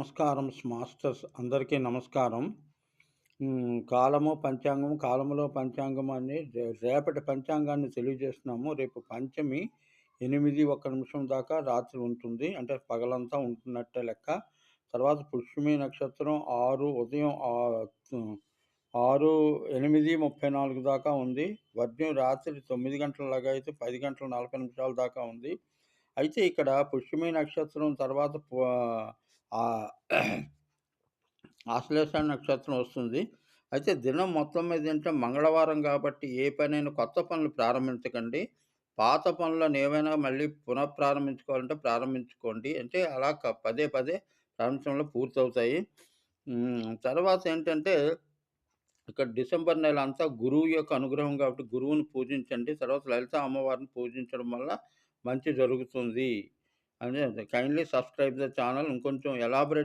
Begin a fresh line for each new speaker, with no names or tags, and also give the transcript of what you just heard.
నమస్కారం మాస్టర్స్ అందరికీ నమస్కారం. కాలము పంచాంగం కాలములో పంచాంగం అని రేపటి పంచాంగాన్ని తెలియజేస్తున్నాము. రేపు పంచమి ఎనిమిది ఒక్క నిమిషం దాకా రాత్రి ఉంటుంది. అంటే పగలంతా ఉంటున్నట్టే లెక్క. తర్వాత పుష్యమి నక్షత్రం ఆరు ఉదయం ఆరు ఎనిమిది ముప్పై నాలుగు దాకా ఉంది. వర్జం రాత్రి తొమ్మిది గంటలలాగా అయితే పది గంటల నలభై నిమిషాల దాకా ఉంది. అయితే ఇక్కడ పుష్యమి నక్షత్రం తర్వాత ఆశ్లేష నక్షత్రం వస్తుంది. అయితే దినం మొత్తం మీద ఏంటంటే మంగళవారం కాబట్టి ఏ పనైనా కొత్త పనులు ప్రారంభించకండి. పాత పనులను ఏవైనా మళ్ళీ పునఃప్రారంభించుకోవాలంటే ప్రారంభించుకోండి. అంటే అలా క- పదే పదే ప్రారంభించడంలో పూర్తవుతాయి. తర్వాత ఏంటంటే ఇక్కడ డిసెంబర్ నెల అంతా గురువు యొక్క అనుగ్రహం కాబట్టి గురువుని పూజించండి. తర్వాత లలిత అమ్మవారిని పూజించడం వల్ల మంచి జరుగుతుంది. అని కైండ్లీ సబ్స్క్రైబ్ ద ఛానల్ ఇంకొంచెం ఎలాబరేట్